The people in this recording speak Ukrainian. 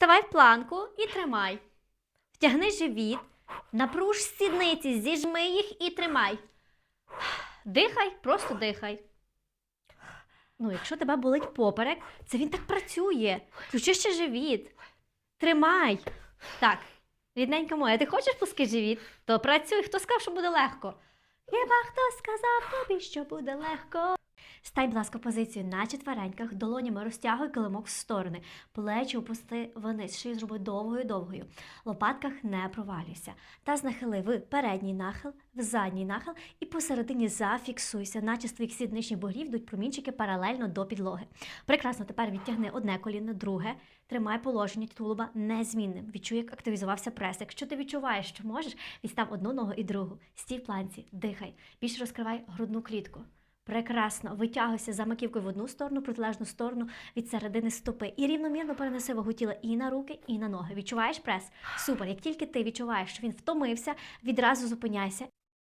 Вставай в планку і тримай. Втягни живіт, напруж сідниці, зіжми їх і тримай. Дихай, просто дихай. Ну, якщо тебе болить поперек, це він так працює. Включи ще живіт. Тримай. Так, рідненька моя, ти хочеш пуски живіт? То працюй. Хто сказав, що буде легко? Хіба хто сказав тобі, що буде легко? Стань, будь ласка, позицію на четвереньках, долонями розтягуй килимок в сторони, плечі опусти вниз, шию зроби довгою-довгою. Лопатках не провалюйся. Таз нахили в передній нахил, в задній нахил і посередині зафіксуйся, наче з твоїх сідничних бугрів йдуть промінчики паралельно до підлоги. Прекрасно, тепер відтягни одне коліно, друге. Тримай положення тулуба незмінним. Відчуй, як активізувався прес. Якщо ти відчуваєш, що можеш, відстав одну ногу і другу. Стій в планці, дихай. Більше розкривай грудну клітку. Прекрасно. Витягуйся за маківкою в одну сторону, протилежну сторону від середини стопи. І рівномірно перенеси вагу тіла і на руки, і на ноги. Відчуваєш прес? Супер. Як тільки ти відчуваєш, що він втомився, відразу зупиняйся